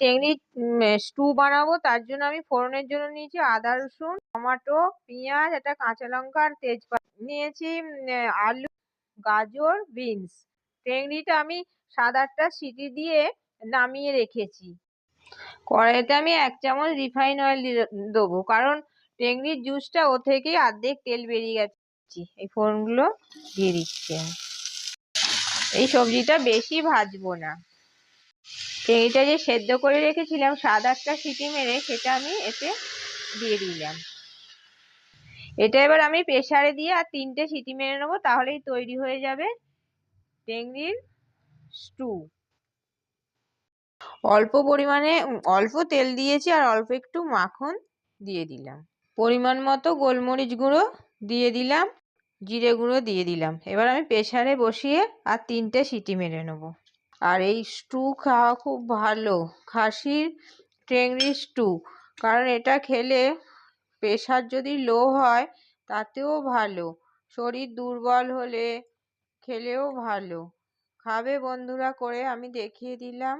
টেংরি stew বানাবো। তার জন্য আমি ফোড়নের জন্য নিয়েছি আদা, রসুন, টমাটো, পেঁয়াজ, একটা কাঁচা লঙ্কা আর তেজপাতা। নিয়েছি আলু, গাজর, বিনস। টেংরিটা আমি সাত আটটা সিটি দিয়ে নামিয়ে রেখেছি। কড়াইতে আমি এক চামচ রিফাইন অয়েল দেবো, কারণ টেংরির জুসটা ও থেকেই অর্ধেক তেল বেরিয়ে গেছে। এই ফোড়নগুলো দিয়ে দিচ্ছি এই সবজিটা বেশি ভাজবো না। টেংরিটা যে সেদ্ধ করে রেখেছিলাম সাত আটটা সিটি মেরে সেটা আমি এতে দিয়ে দিলাম। এটা এবার আমি প্রেসারে দিয়ে আর তিনটে সিটি মেরে নেব, তাহলেই তৈরি হয়ে যাবে টেংরির স্টু। অল্প পরিমাণে, অল্প তেল দিয়েছি আর অল্প একটু মাখন দিয়ে দিলাম। পরিমাণ মতো গোলমরিচ গুঁড়ো দিয়ে দিলাম, জিরে গুঁড়ো দিয়ে দিলাম। এবার আমি প্রেসারে বসিয়ে আর তিনটে সিটি মেরে নেব। আর এই স্টু খাওয়া খুব ভালো। খাসির টেংরি স্টু কারণ এটা খেলে প্রেশার যদি লো হয়, তাতেও ভালো। শরীর দুর্বল হলে খেলেও ভালো। খাবে বন্ধুরা, করে আমি দেখিয়ে দিলাম।